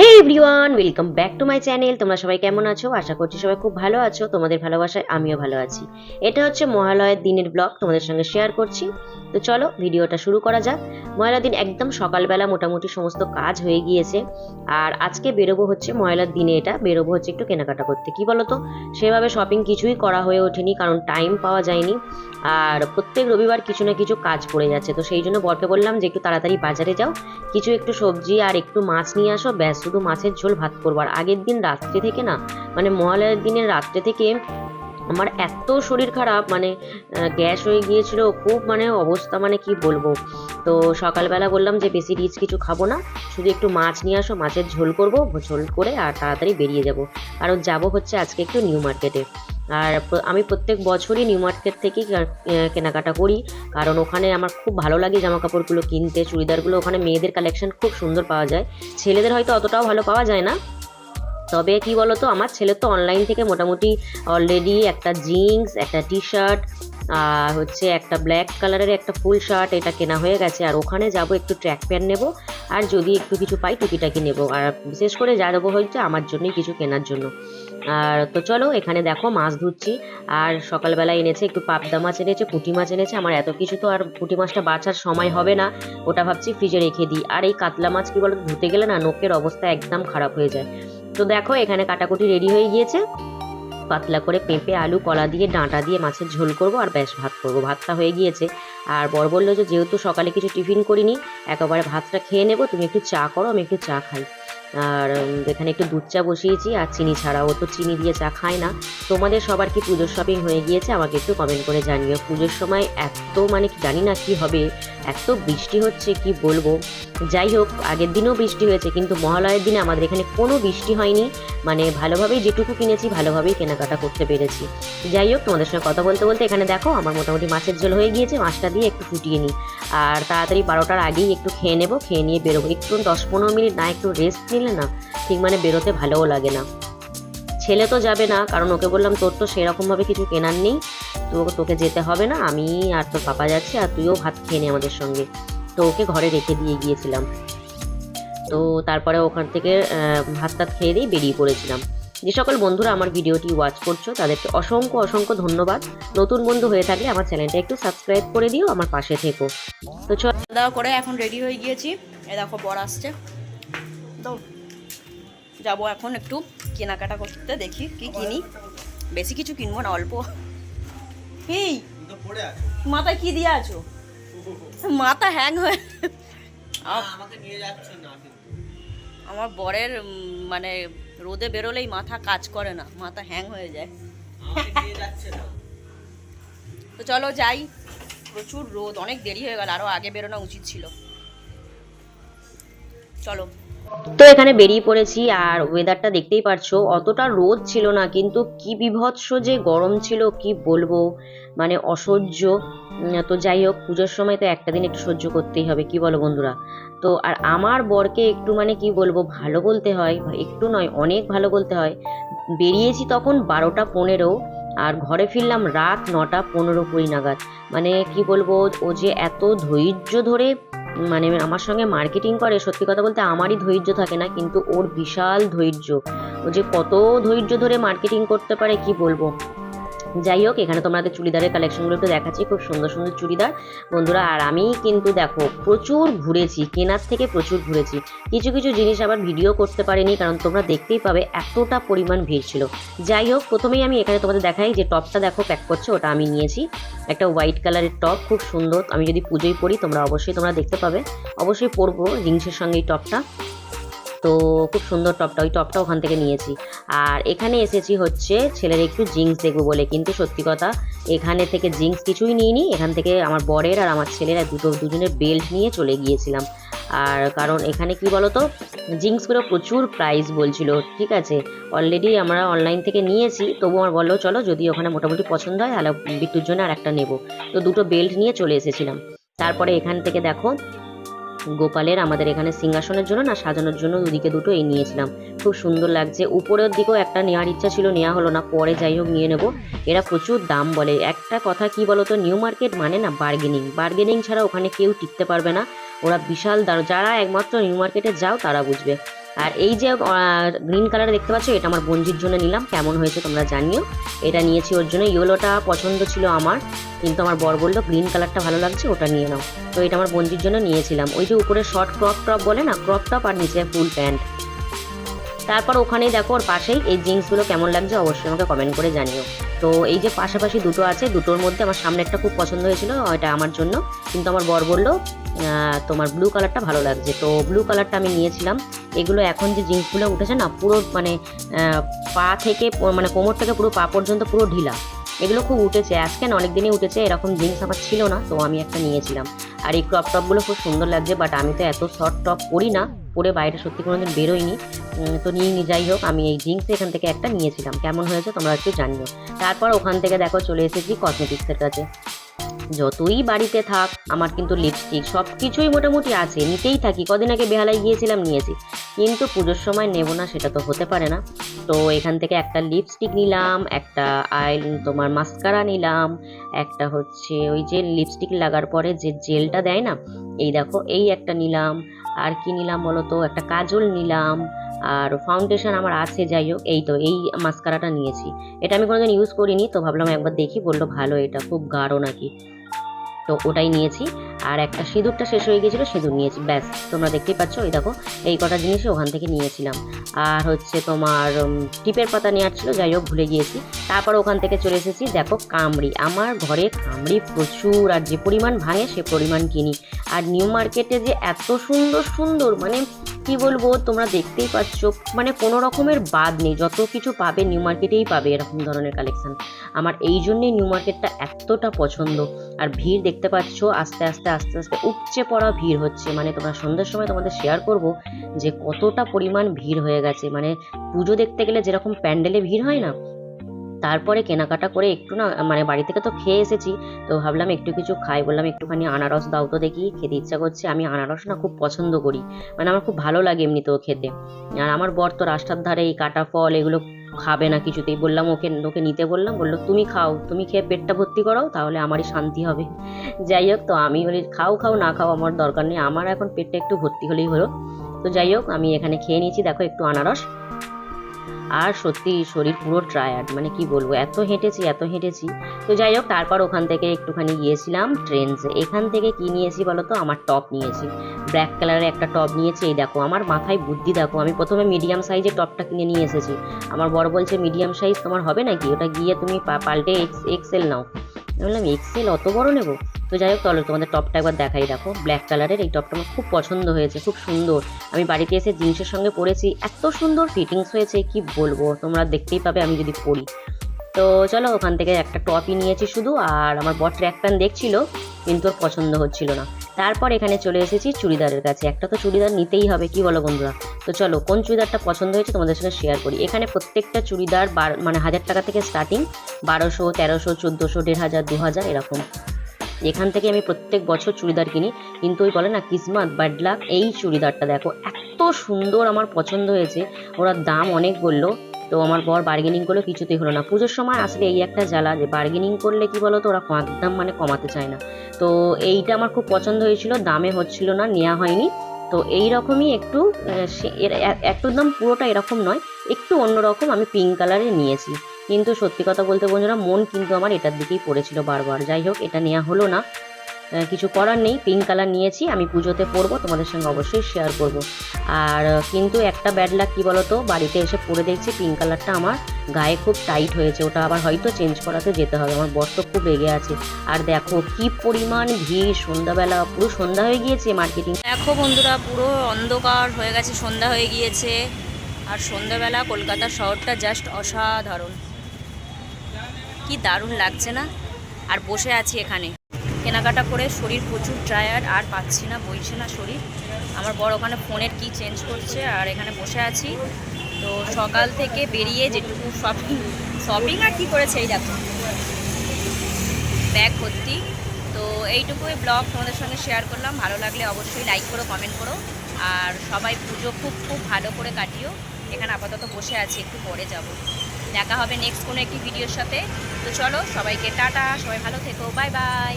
Hey everyone, welcome back to my channel. তোমরা সবাই কেমন আছো? আশা করছি সবাই খুব ভালো আছো। তোমাদের ভালোবাসায় আমিও ভালো আছি। এটা হচ্ছে মহালয়ের দিনের ব্লগ, তোমাদের সঙ্গে শেয়ার করছি। তো চলো, ভিডিওটা শুরু করা যাক। মহালয়ার দিন একদম সকালবেলা মোটামুটি সমস্ত কাজ হয়ে গিয়েছে। আর আজকে বেরোবো হচ্ছে, মহালয়ার দিনে এটা, বেরোবো হচ্ছে একটু কেনাকাটা করতে। কি বলো তো সেভাবে শপিং কিছুই করা হয়ে ওঠেনি, কারণ টাইম পাওয়া যায়নি। আর প্রত্যেক রবিবার কিছু না কিছু কাজ পড়ে যাচ্ছে। তো সেই জন্য বরকে বললাম যে, একটু তাড়াতাড়ি বাজারে যাও। কিছু একটু সবজি আর একটু মাছ নিয়ে আসো। ব্যাস, শুধু মাছের ঝোল ভাত করব আর আগের দিন রাত্রে থেকে না মানে মহালয়ের দিনের রাত্রে থেকে আমার এত শরীর খারাপ মানে গ্যাস হয়ে গিয়েছিল, খুব মানে অবস্থা মানে কি বলব? তো সকালবেলা বললাম যে, বেশি রিচ কিছু খাব না, শুধু একটু মাছ নিয়ে আসো, মাছের ঝোল করব, ঝোল করে আর তাড়াতাড়ি বেরিয়ে যাব। কারণ যাব হচ্ছে আজকে একটু নিউ মার্কেটে। আর আমি প্রত্যেক বছরই নিউ মার্কেট থেকেই কেনাকাটা করি। কারণ ওখানে আমার খুব ভালো লাগে জামা কাপড়গুলো কিনতে, চুড়িদারগুলো, ওখানে মেয়েদের কালেকশন খুব সুন্দর পাওয়া যায়। ছেলেদের হয়তো অতটাও ভালো পাওয়া যায় না তবে কি বলতো, আমার ছেলে তো অনলাইন থেকে মোটামুটি অলরেডি একটা জিন্স একটা টি শার্ট আর হচ্ছে একটা ব্ল্যাক কালারের একটা ফুল শার্ট এটা কেনা হয়ে গেছে। আর ওখানে যাব একটু ট্র্যাক প্যান্ট নেব, আর যদি একটু কিছু পাই টুকিটাকি নেব। আর বিশেষ করে যা দেবো হচ্ছে আমার জন্যই কিছু কেনার জন্য। আর তো চলো, এখানে দেখো মাছ ধুচ্ছি আর সকালবেলা এনেছে একটু পাবদা মাছ এনেছে, পুঁটি মাছ এনেছে। আমার এত কিছু তো আর পুঁটি মাছটা বাছার সময় হবে না, ওটা ভাবছি ফ্রিজে রেখে দিই। আর এই কাতলা মাছ কি বলো ধুতে গেলে না নোকের অবস্থা একদম খারাপ হয়ে যায়। তো দেখো, এখানে কাটাকুটি রেডি হয়ে গিয়েছে। পাতলা করে পেঁপে, আলু, কলা দিয়ে, ডাঁটা দিয়ে মাছের ঝোল করব আর ব্যাস ভাত করব। ভাতটা হয়ে গিয়েছে। আর বর বলল যে, যেহেতু সকালে কিছু টিফিন করিনি, একেবারে ভাতটা খেয়ে নেব, তুমি একটু চা করো, আমি একটু চা খাই। আর এখানে একটু দুধ চা বসিয়েছি আর চিনি ছাড়া ও তো চিনি দিয়ে চা খায় না। তোমাদের সবার কি পুজোর শপিং হয়ে গিয়েছে? আমাকে একটু কমেন্ট করে জানিও। পুজোর সময় এত মানে জানি না কি হবে। এত বৃষ্টি হচ্ছে, কি বলব? যাই হোক, আগের দিনেও বৃষ্টি হয়েছে, কিন্তু মহালয়ের দিনে আমাদের এখানে কোনো বৃষ্টি হয়নি। মানে ভালোভাবেই যেটুকু কিনেছি, ভালোভাবেই কেনাকাটা করতে পেরেছি। যাই হোক, তোমাদের সঙ্গে কথা বলতে বলতে এখানে দেখো, আমার মোটামুটি মাছের ঝোল হয়ে গিয়েছে, মাছটা দিয়ে একটু ফুটিয়ে নিই। আর তাড়াতাড়ি বারোটার আগেই একটু খেয়ে নেব, খেয়ে নিয়ে বেরোবো। একটু দশ পনেরো মিনিট না, একটু রেস্ট নিলে না? ঠিক মানে বেরোতে ভালোও লাগে না। ছেলে তো যাবে না, কারণ ওকে বললাম তোর তো সেরকমভাবে কিছু কেনার নেই। তো তোকে যেতে হবে না, আমি আর তোর পাপা যাচ্ছি, আর তুইও ভাত খেয়ে নে আমাদের সঙ্গে। তো ওকে ঘরে রেখে দিয়ে গিয়েছিলাম। তো তারপরে ওখান থেকে ভাত টাত খেয়ে দিয়ে বেরিয়ে পড়েছিলাম। যে সকল বন্ধুরা আমার ভিডিওটি ওয়াচ করছ, তাদেরকে অসংখ্য অসংখ্য ধন্যবাদ। নতুন বন্ধু হয়ে থাকলে আমার চ্যানেলটা একটু সাবস্ক্রাইব করে দিও, আমার পাশে থেকো। তো চল দাওয়া করে এখন রেডি হয়ে গিয়েছি। এ দেখো বর আসছে। তো যাব এখন একটু কেনাকাটা করতে দেখি কি কিনি। বেশি কিছু কিনবো না অল্প। এই মাথায় কি দিয়ে আছো? মাথা হ্যাং হয়ে আমার বরের মানে রোদে বেরোলেই মাথা কাজ করে না মাথা হ্যাং হয়ে যায়। তো চলো যাই প্রচুর রোদ অনেক দেরি হয়ে গেল আরও আগে বেরোনো উচিত ছিল। চলো। তো এখানে বেরিয়ে পড়েছি, আর ওয়েদারটা দেখতেই পারছ, অতটা রোদ ছিল না, কিন্তু কি বিভৎস যে গরম ছিল, কি বলব মানে অসহ্য। তো যাই হোক, পুজোর সময় তো একটা দিন একটু সহ্য করতেই হবে, কি বলো বন্ধুরা? তো আর আমার বরকে একটু মানে কি বলব, ভালো বলতে হয়, একটু নয়, অনেক ভালো বলতে হয়। বেরিয়েছি তখন বারোটা পনেরো, আর ঘরে ফিরলাম রাত নটা পনেরো কুড়ি নাগাদ। মানে কি বলব, ও যে এত ধৈর্য ধরে মানে আমার সঙ্গে মার্কেটিং করে, সত্যি কথা বলতে আমারই ধৈর্য থাকে না, কিন্তু ওর বিশাল ধৈর্য। ও যে কত ধৈর্য ধরে মার্কেটিং করতে পারে, কি বলব? যাই হোক, এখানে তোমাদের চুড়িদারের কালেকশনগুলো একটু দেখাচ্ছি। খুব সুন্দর সুন্দর চুড়িদার। বন্ধুরা, আর আমি কিন্তু দেখো, প্রচুর ঘুরেছি, কেনার থেকে প্রচুর ঘুরেছি। কিছু কিছু জিনিস আবার ভিডিও করতে পারিনি, কারণ তোমরা দেখতেই পাবে এতটা পরিমাণ ভিড় ছিল। যাই হোক, প্রথমেই আমি এখানে তোমাদের দেখাই যে টপটা দেখো প্যাক করছে, ওটা আমি নিয়েছি। একটা হোয়াইট কালারের টপ খুব সুন্দর। আমি যদি পুজোয় পরি, তোমরা অবশ্যই তোমরা দেখতে পাবে। অবশ্যই পরবো জিন্সের সঙ্গে এই টপটা। তো খুব সুন্দর টপটা, ওই টপটা ওখান থেকে নিয়েছি। আর এখানে এসেছি হচ্ছে ছেলের একটু জিন্স দেখব বলে, কিন্তু সত্যি কথা এখানে থেকে জিন্স কিছুই নিইনি। এখান থেকে আমার বরের আর আমার ছেলের দুটো দুজনের বেল্ট নিয়ে চলে গিয়েছিলাম। আর কারণ এখানে কি বলতো জিন্সগুলো প্রচুর প্রাইস বলছিল, ঠিক আছে? অলরেডি আমরা অনলাইন থেকে নিয়েছি, তবু আমার বলল, চলো যদি ওখানে মোটামুটি পছন্দ হয়, তাহলে বিট্টুর জন্য আর একটা নেব। তো দুটো বেল্ট নিয়ে চলে এসেছিলাম। তারপরে এখান থেকে দেখো গোপালের আমাদের এখানে সিংহাসনের জন্য না সাজানোর জন্য দুদিকে দুটো এই নিয়েছিলাম। খুব সুন্দর লাগছে। উপরের দিকেও একটা নেওয়ার ইচ্ছা ছিল, নেওয়া হলো না। পরে যাই হোক নিয়ে নেব। এরা প্রচুর দাম বলে। একটা কথা কি বলতো, নিউ মার্কেট মানে না বার্গেনিং বার্গেনিং ছাড়া ওখানে কেউ টিকতে পারবে না। ওরা বিশাল দাম যারা একমাত্র নিউ মার্কেটে যাও তারা বুঝবে। আর এই যে গ্রিন কালার দেখতে পাচ্ছ, এটা আমার বঞ্জির জন্য নিলাম। কেমন হয়েছে তোমরা জানিও। এটা নিয়েছি ওর জন্য। ইয়েলোটা পছন্দ ছিল আমার, কিন্তু আমার বর বলল গ্রিন কালারটা ভালো লাগছে, ওটা নিয়ে নাও। তো এটা আমার বঞ্জির জন্য নিয়েছিলাম। ওই যে উপরে শর্ট ক্রপ টপ বলে না ক্রপ টপ আর নিচে ফুল প্যান্ট তারপর ওখানেই দেখো ওর পাশেই এই জিন্সগুলো কেমন লাগছে, অবশ্যই আমাকে কমেন্ট করে জানিও। তো এই যে পাশাপাশি দুটো আছে, দুটোর মধ্যে আমার সামনে একটা খুব পছন্দ হয়েছিল, এটা আমার জন্য। কিন্তু আমার বর বলল তোমার ব্লু কালারটা ভালো লাগছে। তো ব্লু কালারটা আমি নিয়েছিলাম। এগুলো এখন যে জিন্সগুলো উঠেছে না পুরো মানে পা থেকে মানে কোমর থেকে পুরো পা পর্যন্ত পুরো ঢিলা। এগুলো খুব উঠেছে। আজকে না অনেক দিনই উঠেছে এরকম জিন্স আমার ছিল না তো আমি একটা নিয়েছিলাম। আর এই ক্রপ টপগুলো খুব সুন্দর লাগছে বাট আমি তো এত শর্ট টপ পরি না পরে বাইরে সত্যি কোনোদিন বেরোইনি। উম, তো নিয়ে নি যাই হোক আমি এই জিন্স এখান থেকে একটা নিয়েছিলাম। কেমন হয়েছে তোমরা একটু জানিও। তারপর ওখান থেকে দেখো চলে এসেছি কসমেটিক্সের কাছে। যতই বাড়িতে থাক, আমার কিন্তু লিপস্টিক সব কিছুই মোটামুটি আছে নিতেই থাকি। কদিন আগে বেহালায় গিয়েছিলাম, নিয়েছি। কিন্তু পুজোর সময় নেব না, সেটা তো হতে পারে না। তো এখান থেকে একটা লিপস্টিক নিলাম, একটা আই তোমার মাস্কারা নিলাম, একটা হচ্ছে ওই যে লিপস্টিক লাগার পরে যে জেলটা দেয় না, এই দেখো, এই একটা নিলাম। আর কি নিলাম বলো তো? একটা কাজল নিলাম। আর ফাউন্ডেশন আমার আছে, যাই হোক, এই তো, এই মাস্কারাটা নিয়েছি। এটা আমি কোনোদিন ইউজ করিনি, তো ভাবলাম একবার দেখি, বলল ভালো এটা, খুব গাঢ় নাকি। তো ওটাই নিয়েছি। আর একটা সিঁদুরটা শেষ হয়ে গেছিল সিঁদুর নিয়েছি। ব্যাস, তোমরা দেখতেই পাচ্ছ, এই দেখো, এই কটা জিনিসই ওখান থেকে নিয়েছিলাম। আর হচ্ছে তোমার টিপের পাতা নেওয়ার ছিল, যাই হোক, ভুলে গিয়েছি। তারপর ওখান থেকে চলে এসেছি, দেখো, কামড়ি। আমার ঘরে কামড়ি প্রচুর, আর যে পরিমাণ ভাঙে, সে পরিমাণ কিনি। আর নিউ মার্কেটে যে এত সুন্দর সুন্দর মানে কি বলব, তোমরা দেখতেই পাচ্ছ মানে কোনো রকমের বাদ নেই। যত কিছু পাবে, নিউ মার্কেটেই পাবে, এরকম ধরনের কালেকশন আমার এই জন্যেই নিউ মার্কেটটা এতটা পছন্দ। আর ভিড় দেখতে পাচ্ছ, আস্তে আস্তে আস্তে আস্তে উপচে পড়া ভিড় হচ্ছে। মানে তোমরা সন্ধ্যের সময় তোমাদের শেয়ার করব যে কতটা পরিমাণ ভিড় হয়ে গেছে। মানে পুজো দেখতে গেলে যেরকম প্যান্ডেলে ভিড় হয় না, তারপরে কেনাকাটা করে একটু না মানে বাড়ি থেকে তো খেয়ে এসেছি, তো ভাবলাম একটু কিছু খাই। বললাম, একটুখানি আনারস দাও তো দেখি, খেতে ইচ্ছা করছে। আমি আনারস না খুব পছন্দ করি। মানে আমার খুব ভালো লাগে এমনিতেও খেতে। আর আমার বর তো রাস্তার ধারে এই কাটা ফল এগুলো খাবে না কিছুতেই। বললাম, ওকে ওকে নিতে বললাম। বলল, তুমি খাও, তুমি খেয়ে পেটটা ভর্তি করাও, তাহলে আমারই শান্তি হবে। যাই হোক, তো আমি বলি, খাও খাও, না খাও, আমার দরকার নেই। আমার এখন পেটটা একটু ভর্তি হলেই হলো। তো যাই হোক, আমি এখানে খেয়ে নিয়েছি। দেখো, একটু আনারস। আর সত্যি শরীর পুরো ট্রায়ার্ড মানে কি বলব, এত হেঁটেছি এত হেঁটেছি। তো যাই হোক, তারপর ওখান থেকে একটুখানি গিয়েছিলাম ট্রেন্সে। এখান থেকে কি নিয়েছি বলো তো? আমার টপ নিয়েছি। ব্ল্যাক কালারের একটা টপ নিয়েছি, এই দেখো, আমার মাথায় বুদ্ধি দেখো, আমি প্রথমে মিডিয়াম সাইজের টপটা কিনে নিয়ে এসেছি। আমার বড় বলছে মিডিয়াম সাইজ তোমার হবে নাকি? ওটা গিয়ে তুমি পাল্টে এক্স এক্সেল নাও। আমি বললাম এক্সেল অত বড় নেব? তো যাই হোক, চলো তোমাদের টপটা একবার দেখাই, দেখো ব্ল্যাক কালারের এই টপটা আমার খুব পছন্দ হয়েছে, খুব সুন্দর। আমি বাড়িতে এসে জিন্সের সঙ্গে পরেছি, এত সুন্দর ফিটিংস হয়েছে, কি বলব? তোমরা দেখতেই পাবে আমি যদি পরি। তো চলো, ওখান থেকে একটা টপই নিয়েছি শুধু, আর আমার বর ট্র্যাক প্যান্ট দেখছিল, কিন্তু ওর পছন্দ হচ্ছিল না। তারপর এখানে চলে এসেছি চুড়িদারের কাছে। একটা তো চুড়িদার নিতেই হবে, কি বলো বন্ধুরা? তো চলো, কোন চুড়িদারটা পছন্দ হয়েছে তোমাদের সঙ্গে শেয়ার করি। এখানে প্রত্যেকটা চুড়িদার বার মানে হাজার টাকা থেকে স্টার্টিং বারোশো, তেরোশো, চোদ্দোশো দেড় হাজার দু হাজার এরকম। এখান থেকে আমি প্রত্যেক বছর চুড়িদার কিনি। কিন্তু ওই বলে না, কিসমত ব্যাড লাক এই চুড়িদারটা দেখো, এত সুন্দর আমার পছন্দ হয়েছে। ওরা দাম অনেক বলল তো আমার বর বার্গেনিং করলে কিছুতেই হলো না। পুজোর সময় আসলে এই একটা জ্বালা যে বার্গেনিং করলে কি বলো তো ওরা দাম মানে কমাতে চায় না। তো এইটা আমার খুব পছন্দ হয়েছিল দামে হচ্ছিল না নেওয়া হয়নি। তো এই রকমই একটু আহ, সে- এর- এ- একদম পুরোটা এরকম নয় একটু অন্যরকম আমি পিঙ্ক কালারে নিয়েছি। কিন্তু সত্যি কথা বলতে বন্ধুরা মন কিন্তু আমার এটার দিকেই পড়েছিল বারবার। যাই হোক এটা নেওয়া হলো না। কিছু করার নেই পিঙ্ক কালার নিয়েছি, আমি পুজোতে পরবো, তোমাদের সঙ্গে অবশ্যই শেয়ার করব। আর কিন্তু একটা ব্যাড লাক কী বলো তো বাড়িতে এসে পরে দেখছি পিঙ্ক কালারটা আমার গায়ে খুব টাইট হয়েছে, ওটা আবার হয়তো চেঞ্জ করাতে যেতে হবে, আমার বর তো খুব রেগে আছে। আর দেখো কি পরিমাণ ভিড়, সন্ধ্যাবেলা, পুরো সন্ধ্যা হয়ে গিয়েছে মার্কেটিং দেখো বন্ধুরা, পুরো অন্ধকার হয়ে গেছে, সন্ধ্যা হয়ে গিয়েছে। আর সন্ধ্যাবেলা কলকাতা শহরটা জাস্ট অসাধারণ। কি দারুণ লাগছে না? আর বসে আছি এখানে। কেনাকাটা করে শরীর প্রচুর টায়ার্ড আর পাচ্ছি না, বইছে না শরীর। আমার বড় ওখানে ফোনের কি চেঞ্জ করছে, আর এখানে বসে আছি। তো সকাল থেকে বেরিয়ে যেটুকু শপিং শপিং আর কি করেছে এই দেখো। ব্যাগ ভর্তি। তো এইটুকুই ব্লগ তোমাদের সঙ্গে শেয়ার করলাম। ভালো লাগলে অবশ্যই লাইক করো কমেন্ট করো। আর সবাই পুজো খুব খুব ভালো করে কাটিও। এখানে আপাতত বসে আছি, একটু পরে যাব। দেখা হবে নেক্সট কোনো একটি ভিডিওর সাথে। তো চলো, সবাইকে টাটা, সবাই ভালো থেকো বাই বাই